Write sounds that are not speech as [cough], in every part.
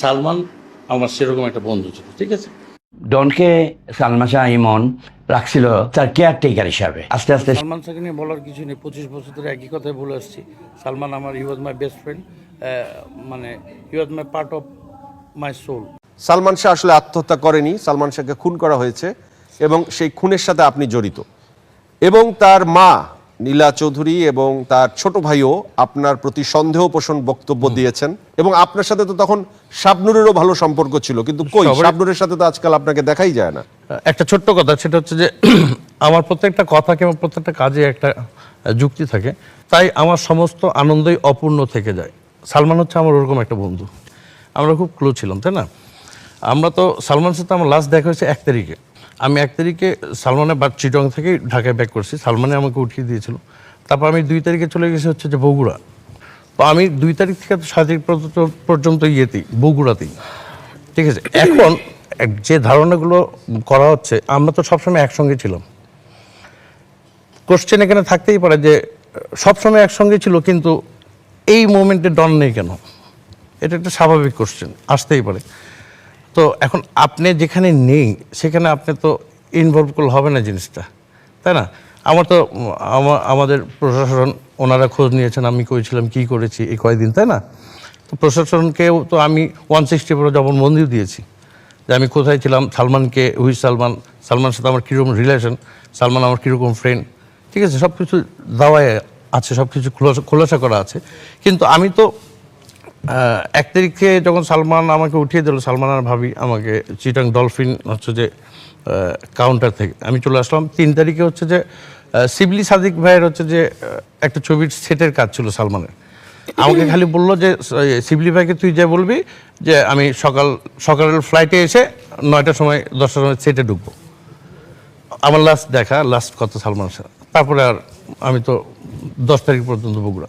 সালমান আমার সেরকম একটা বন্ধু ছিল ঠিক আছে? ডনকে সালমান শাহ ইমন রাখছিল তার কেয়ারটেকার হিসাবে। আস্তে আস্তে সালমান শাহকে নিয়ে বলার কিছু নেই পঁচিশ বছর ধরে একই কথাই বলে আসছি। সালমান আমার হি ওয়াজ মাই বেস্ট ফ্রেন্ড মানে he was my part of my soul Salman Shah আসলে আত্মহত্যা করেনি সালমান শাহকে খুন করা হয়েছে এবং সেই খুনের সাথে আপনি জড়িত। এবং তার মা নীলা চৌধুরী এবং তার ছোট ভাইও আপনার প্রতি সন্দেহ পোষণ বক্তব্য দিয়েছেন এবং আপনার সাথে তো তখন শাবনুরেরও ভালো সম্পর্ক ছিল কিন্তু কই? শাবনুরের সাথে তো আজকাল আপনাকে দেখাই যায় না। একটা ছোট্ট কথা সেটা হচ্ছে যে [clears throat] আমার প্রত্যেকটা কথা কিংবা প্রত্যেকটা কাজে একটা যুক্তি থাকে তাই আমার সমস্ত আনন্দই অপূর্ণ থেকে যায়। সালমান হচ্ছে আমার ওরকম একটা বন্ধু। আমরা খুব ক্লোজ ছিলাম তাই না? আমরা তো সালমানের সাথে আমার লাস্ট দেখা হয়েছে এক তারিখে। আমি এক তারিখে সালমানের বা চিটং থেকে ঢাকায় ব্যাক করছি। সালমানে আমাকে উঠিয়ে দিয়েছিল। তারপর আমি দুই তারিখে চলে গেছি হচ্ছে যে বগুড়া। তো আমি দুই তারিখ থেকে তো সাত তারিখ পর্যন্ত- ইয়েতেই, বগুড়াতেই। ঠিক আছে? এখন যে ধারণাগুলো করা হচ্ছে, আমরা তো সবসময় একসঙ্গে ছিলাম। কোশ্চেন এখানে থাকতেই পারে যে, সবসময় একসঙ্গে ছিল, কিন্তু এই মোমেন্টে ডন নেই কেন? এটা একটা স্বাভাবিক কোশ্চেন আসতেই পারে। তো এখন আপনি যেখানে নেই, সেখানে আপনি তো ইনভলভ করলে হবে না জিনিসটা, তাই না? আমার তো আমাদের প্রশাসন ওনারা খোঁজ নিয়েছেন, আমি করেছিলাম কি করেছি এই কয়েকদিন তাই না? তো প্রশাসনকেও তো আমি ওয়ান সিক্সটি ফোর জবান বন্দিও দিয়েছি, যে আমি কোথায় ছিলাম, সালমানকে হুই সালমান, সালমানের সাথে আমার কীরকম রিলেশন সালমান আমার কীরকম ফ্রেন্ড ঠিক আছে? সব কিছু দাওয়ায় আছে সব কিছু খোলাসা করা আছে। কিন্তু আমি তো এক তারিখে যখন সালমান আমাকে উঠিয়ে দিল, সালমান আর ভাবি আমাকে চিটাং ডলফিন হচ্ছে যে কাউন্টার থেকে। আমি চলে আসলাম। তিন তারিখে হচ্ছে যে শিবলি সাদিক ভাইয়ের হচ্ছে যে একটা ছবির সেটের কাজ ছিল সালমানের। আমাকে খালি বলল যে শিবলি ভাইকে তুই যে বলবি যে, আমি সকাল, সকালের ফ্লাইটে এসে নয়টার সময়, দশটার সময় সেটে ঢুকবো। আমার লাস্ট দেখা লাস্ট কথা সালমানের সাথে। তারপরে আর আমি তো দশ তারিখ পর্যন্ত বগুড়া।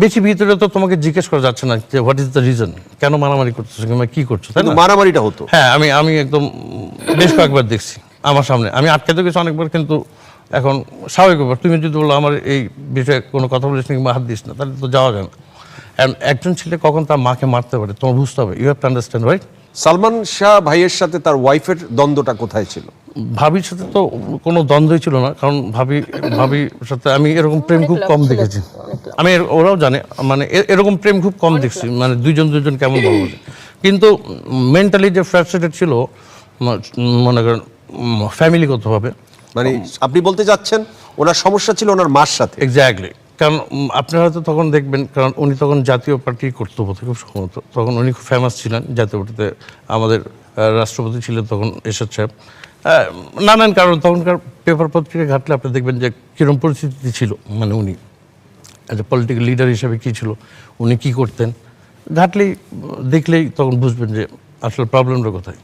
বেশি ভিতরে তো তোমাকে জিজ্ঞেস করা যাচ্ছে না যে হোয়াট ইজ দ্য রিজন কেন মারামারি করতেছো কিংবা কি করছ তাই না? মারামারিটা হতো। হ্যাঁ আমি আমি একদম বেশ কয়েকবার দেখছি আমার সামনে। আমি আটকাতে গেছি অনেকবার কিন্তু এখন স্বাভাবিক ব্যাপার। তুমি যদি বলো আমার এই বিষয়ে কোনো কথা বলিস না কিংবা হাত দিস না তাহলে তো যাওয়া যায় না। And একজন ছেলে কখন তার মাকে মারতে পারে তোমার বুঝতে হবে। You have to understand right Salman Shah ভাইয়ের সাথে তার ওয়াইফের দ্বন্দ্বটা কোথায় ছিল? ভাবির সাথে তো কোনো দ্বন্দ্বই ছিল না কারণ ভাবি ভাবির সাথে আমি এরকম প্রেম খুব কম দেখেছি। আমি ওরাও জানে মানে এরকম প্রেম খুব কম দেখছি মানে দুইজন দুজন কেমন ভালোবাসে কিন্তু মেন্টালি যে ফ্রাস্ট্রেটেড ছিল মনে করেন ফ্যামিলিগতভাবে মানে আপনি বলতে যাচ্ছেন ওনার সমস্যা ছিল ওনার মার সাথে। এক্স্যাক্টলি কারণ আপনারা হয়তো তখন দেখবেন কারণ উনি তখন জাতীয় পার্টি করতো বোধহয় খুব সম্ভবত তখন উনি খুব ফেমাস ছিলেন জাতীয় পার্টিতে আমাদের রাষ্ট্রপতি ছিলেন তখন এরশাদ সাহেব। নানান কারণ, তখনকার পেপার পত্রিকা ঘাটলে আপনি দেখবেন যে কীরকম পরিস্থিতি ছিল মানে উনি অ্যাজ এ পলিটিক্যাল লিডার হিসেবে কী ছিল, উনি কী করতেন, ঘাটলেই, দেখলেই তখন বুঝবেন যে আসলে প্রবলেমটা কোথায়।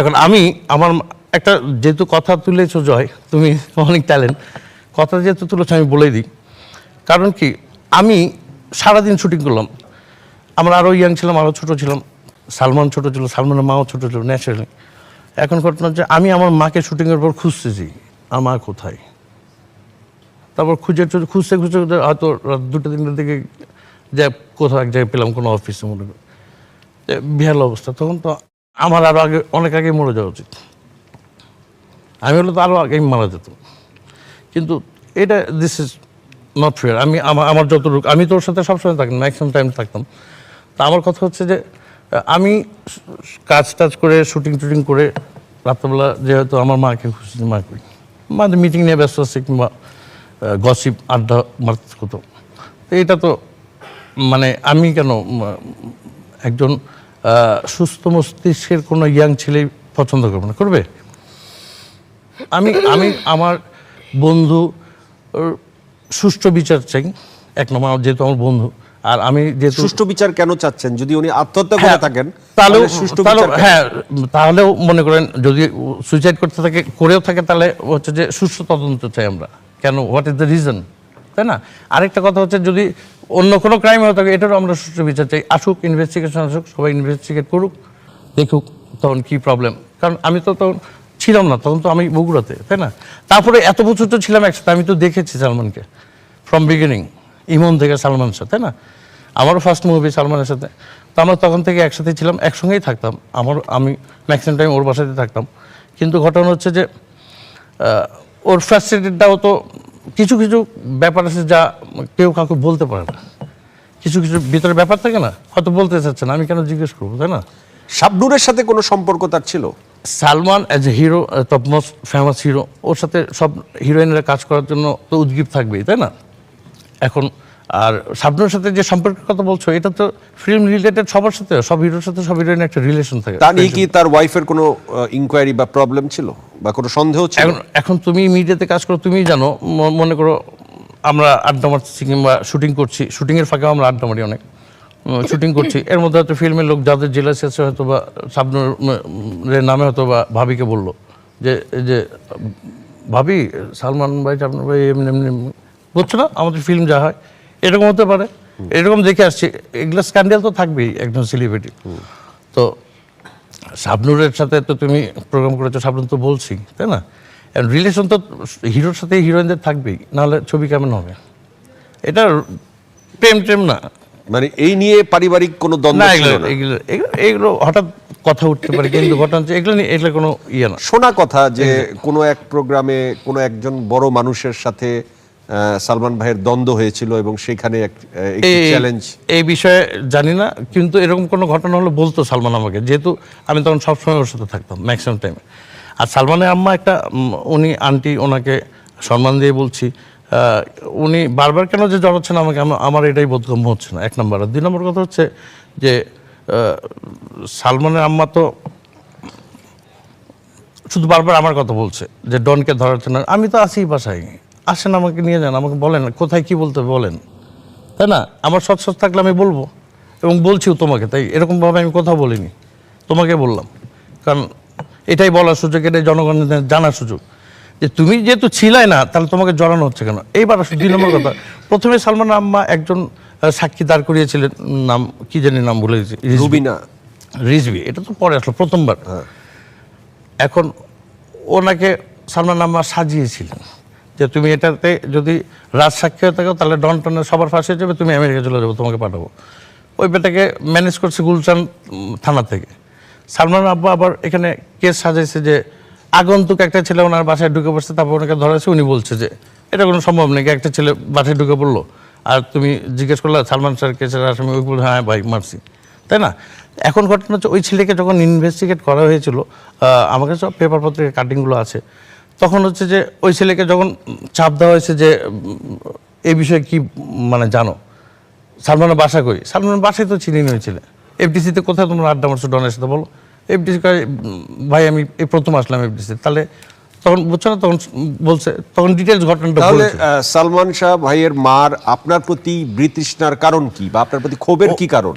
এখন আমি, আমার একটা যেহেতু কথা তুলেছো জয়, তুমি অনেক ট্যালেন্ট কথা যেহেতু তুলেছো আমি বলেই দিই। কারণ কি, আমি সারাদিন শুটিং করলাম। আমরা আরও ইয়াং ছিলাম আরও ছোটো ছিলাম, সালমান ছোটো ছিল, সালমানের মাও ছোটো ছিল ন্যাচারালি এখন ঘটনা হচ্ছে, আমি আমার মাকে শুটিংয়ের পর খুঁজতেছি আমার মা কোথায়? তারপর খুঁজে খুঁজতে খুঁজতে হয়তো রাত দুটো তিনটের দিকে যে কোথাও এক জায়গায় পেলাম, কোনো অফিসে মনে করি যে বিহাল অবস্থা। তখন তো আমার আরও আগে, অনেক আগে মরে যাওয়া উচিত। আমি হলে তো আরও আগেই মারা যেত। কিন্তু এটা দিস ইজ নট ফেয়ার আমি, আমার যতটুকু আমি তোর সাথে সবসময় থাকতাম ম্যাক্সিমাম টাইম থাকতাম। তা আমার কথা হচ্ছে যে আমি কাজ টাজ করে শুটিং টুটিং করে রাত্রেবেলা যেহেতু আমার মাকে খুশি মা করি। মাঝে মিটিং নিয়ে ব্যস্ত আছে কিংবা গসিপ আড্ডা মারতে হতো তো এটা তো মানে আমি কেন একজন সুস্থ মস্তিষ্কের কোনো ইয়াং ছেলে পছন্দ করবে না। করবে? আমি আমি আমার বন্ধু সুষ্ঠু বিচার চাই। এক নম্বর যেহেতু আমার বন্ধু আর আমি যে সুষ্ঠু বিচার কেন চাচ্ছেন? যদি উনি আত্মহত্যা করে হ্যাঁ, থাকেন তাহলেও তাহলে সুষ্ঠু বিচার হ্যাঁ তাহলেও মনে করেন যদি সুইসাইড করতে থাকে করেও থাকে তাহলে হচ্ছে যে সুস্থ তদন্ত চাই আমরা। কেন? হোয়াট ইজ দ্য রিজন তাই না? আরেকটা কথা হচ্ছে যদি অন্য কোনো ক্রাইম হয়ে থাকে এটারও আমরা সুষ্ঠু বিচার চাই। আসুক ইনভেস্টিগেশন আসুক সবাই ইনভেস্টিগেট করুক দেখুক তখন কি প্রবলেম কারণ আমি তো তখন ছিলাম না তখন তো আমি বগুড়াতে তাই না? তারপরে এত বছর তো ছিলাম একসাথে আমি তো দেখেছি সালমানকে ফ্রম বিগিনিং ইমন থেকে সালমানের সাথে তাই না? আমারও ফার্স্ট মুভি সালমানের সাথে। তো আমরা তখন থেকে একসাথে ছিলাম একসঙ্গেই থাকতাম। আমার আমি ম্যাক্সিমাম টাইম ওর বাসাতে থাকতাম। কিন্তু ঘটনা হচ্ছে যে ওর ফ্রাস্ট্রেটেডটাও তো কিছু কিছু ব্যাপার আছে যা কেউ কাউকে বলতে পারে না। কিছু কিছু ভিতরে ব্যাপার থাকে না হয়তো বলতে চাচ্ছে না আমি কেন জিজ্ঞেস করব তাই না? শাবনুরের সাথে কোনো সম্পর্ক তার ছিল? Salman as a hero top most famous hero ওর সাথে সব হিরোইনরা কাজ করার জন্য তো উদ্গীপ থাকবেই তাই না? এখন আর শাবনুর সাথে যে সম্পর্কের কথা বলছো এটা তো ফিল্ম রিলেটেড সবার সাথে সব হিরোর সাথে সব হিরোইনের একটা রিলেশন থাকে। তা নিয়ে কি তার ওয়াইফের কোনো ইনকোয়ারি বা প্রবলেম ছিল? বা কোনো সন্দেহ ছিল? এখন এখন তুমি মিডিয়াতে কাজ করো তুমিই জানো মনে করো আমরা আড্ডা মারছি কিংবা শুটিং করছি শুটিংয়ের ফাঁকেও আমরা আড্ডা মারি অনেক। শুটিং করছি। এর মধ্যে হয়তো ফিল্মের লোক যাদের জেলাসি শেষে হয়তো বা শাবনুর এর নামে হয়তো বা ভাবিকে বলল। যে যে ভাবি সালমান ভাই শাবনুর ভাই এমনি এমনি। বুঝছ না? আমাদের ফিল্ম যা হয় এরকম হতে পারে। এরকম দেখে আসছি এগুলো স্ক্যান্ডেল তো থাকবেই একজন সেলিব্রিটি তো শাবনুরের সাথে তো তুমি প্রোগ্রাম করেছ শাবনুর তো বলছি তাই না? রিলেশন তো হিরোর সাথে হিরোইনদের থাকবেই নাহলে ছবি কেমন হবে? এটা প্রেম টেম না। মানে এই নিয়ে পারিবারিক কোনো দ্বন্দ্ব ছিল এগুলো না? এগুলো এগুলো- হঠাৎ কথা উঠতে পারে কিন্তু ঘটনা হচ্ছে এগুলো নিয়ে এগুলো কোনো ইয়ে না। শোনা কথা যে কোনো এক প্রোগ্রামে কোনো একজন বড় মানুষের সাথে সালমান ভাইয়ের দ্বন্দ্ব হয়েছিল এবং সেখানে চ্যালেঞ্জ এই বিষয়ে জানি না কিন্তু এরকম কোনো ঘটনা হলে বলতো সালমান আমাকে। যেহেতু আমি তখন সবসময় ওর সাথে থাকতাম ম্যাক্সিমাম টাইমে আর সালমানের আম্মা একটা উনি আন্টি ওনাকে সম্মান দিয়ে বলছি। উনি বারবার কেন যে জড়াচ্ছেন আমাকে আমার এটাই বোধগম্য হচ্ছে না এক নম্বর। আর দুই নম্বর কথা হচ্ছে যে সালমানের আম্মা তো শুধু বারবার আমার কথা বলছে যে ডনকে ধরার জন্য। আমি তো আছি বাসায়। আসেন আমাকে নিয়ে যান আমাকে বলেন কোথায় কি বলতে বলেন। তাই না? আমার সৎ সৎ থাকলে আমি বলব। এবং বলছিও তোমাকে তাই এরকমভাবে আমি কথা বলিনি। তোমাকে বললাম। কারণ এটাই বলার সুযোগ এটাই জনগণের জানার সুযোগ। যে তুমি যেহেতু ছিলাই না তাহলে তোমাকে জড়ানো হচ্ছে কেন? এইবার আসো দুই নম্বর কথা। প্রথমে সালমান আম্মা একজন সাক্ষী দাঁড় করিয়েছিলেন নাম কি জানি নাম ভুলে গেছি। রুবিনা। রিজভি এটা তো পরে আসলো প্রথমবার। এখন ওনাকে সালমান আম্মা সাজিয়েছিলেন। যে তুমি এটাতে যদি রাজ সাক্ষী হয়ে থাকো তাহলে ডন টনের সবার ফাঁসি হয়ে যাবে তুমি আমেরিকা চলে যাব তোমাকে পাঠাবো। ওই বেটাকে ম্যানেজ করছে গুলশান উম, থানা থেকে। সালমান আব্বা আবার এখানে কেস সাজাইছে যে আগন্তুক একটা ছেলে ওনার বাসায় ঢুকে পড়ছে তারপর ওনাকে ধরেছে উনি বলছে যে এটা কোনো সম্ভব নেই একটা ছেলে বাসায় ঢুকে পড়ল? আর তুমি জিজ্ঞেস করলে সালমান স্যার কেসের আসামি ওই বলে হ্যাঁ ভাই মারছি। তাই না? এখন ঘটনা হচ্ছে ওই ছেলেকে যখন ইনভেস্টিগেট করা হয়েছিল আমার কাছে সব পেপার পত্রিকার কাটিংগুলো আছে। তখন হচ্ছে যে ওই ছেলেকে যখন চাপ দেওয়া হয়েছে যে এই বিষয়ে কি মানে জানো? সালমানের বাসা কই? সালমানের বাসায় তো চিনি ওই ছেলে। এফডিসিতে কোথায় তোমরা আড্ডা মারছো ডনের সাথে বলো? এফডিসি ভাই আমি এই প্রথম আসলাম এফডিসি তাহলে তখন বুঝছ না তখন বলছে তখন ডিটেলস ঘটনাটা তাহলে সালমান শাহ ভাইয়ের মার আপনার প্রতি বৃতৃষ্ণার কারণ কি? বা আপনার প্রতি ক্ষোভের কি কারণ?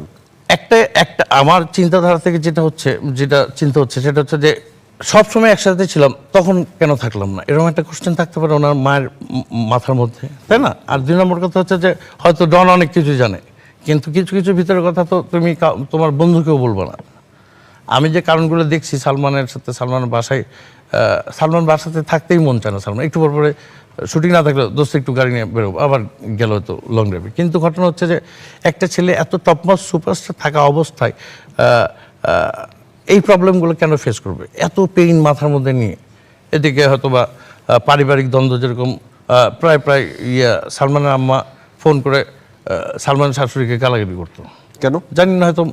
একটা একটা আমার চিন্তাধারা থেকে যেটা হচ্ছে যেটা চিন্তা হচ্ছে সেটা হচ্ছে যে সব সময় একসাথে ছিলাম, তখন কেন থাকলাম না? এরকম একটা কোশ্চেন থাকতে পারে ওনার মায়ের মাথার মধ্যে, তাই না? আর দুই নম্বর কথা হচ্ছে যে, হয়তো ডন অনেক কিছু জানে, কিন্তু কিছু কিছু ভিতরের কথা তো তুমি তোমার বন্ধুকেও বলব না। আমি যে কারণগুলো দেখছি, সালমানের সাথে সালমানের বাসায় সালমান বাসাতে থাকতেই মন চায় না সালমান। একটু পর পরে শুটিং না থাকলে দোস্ত একটু গাড়ি নিয়ে বেরোবো আবার গেল তো লং ড্রাইভে কিন্তু ঘটনা হচ্ছে যে, একটা ছেলে এত টপমাস সুপারস্টার থাকা অবস্থায় এই প্রবলেমগুলো কেন ফেস করবে? এত পেইন মাথার মধ্যে নিয়ে। এদিকে হয়তো বা পারিবারিক দ্বন্দ্ব যেরকম প্রায় প্রায় ইয়া সালমানের আম্মা ফোন করে আহ, সালমানের শাশুড়িকে গালাগালি করতো। কেন? জানি না হয়তো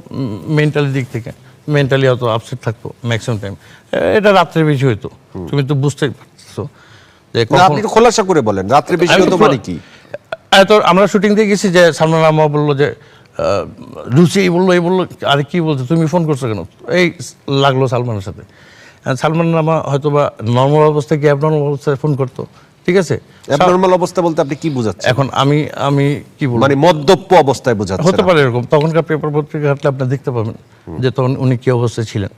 মেন্টালি দিক থেকে। মেন্টালি হয়তো আপসেট থাকতো ম্যাক্সিমাম টাইম এটা রাত্রে বেশি হইতো। তুমি তো বুঝতেই পারছ যে আপনি খোলাসা করে বলেন রাত্রে বেশি হতো মানে কি? আমরা শুটিং দিয়ে গেছি যে সালমান আম্মা বলল যে রুচি এই বলল এই বলল আরে কি বলছো তুমি ফোন করছ কেন? এই লাগল সালমানের সাথে। সালমান নামা হয়তো বা নর্মাল অবস্থা কি অ্যাবনর্মাল অবস্থায় ফোন করতো? ঠিক আছে? অ্যাবনর্মাল অবস্থা বলতে আপনি কি বোঝাচ্ছেন? এখন আমি আমি কি বলব? মানে মদ্যপ অবস্থায় বোঝাচ্ছেন হতে পারে এরকম। তখনকার পেপার পত্রিকা ঘাটলে আপনি দেখতে পাবেন যে তখন উনি কি অবস্থায় ছিলেন।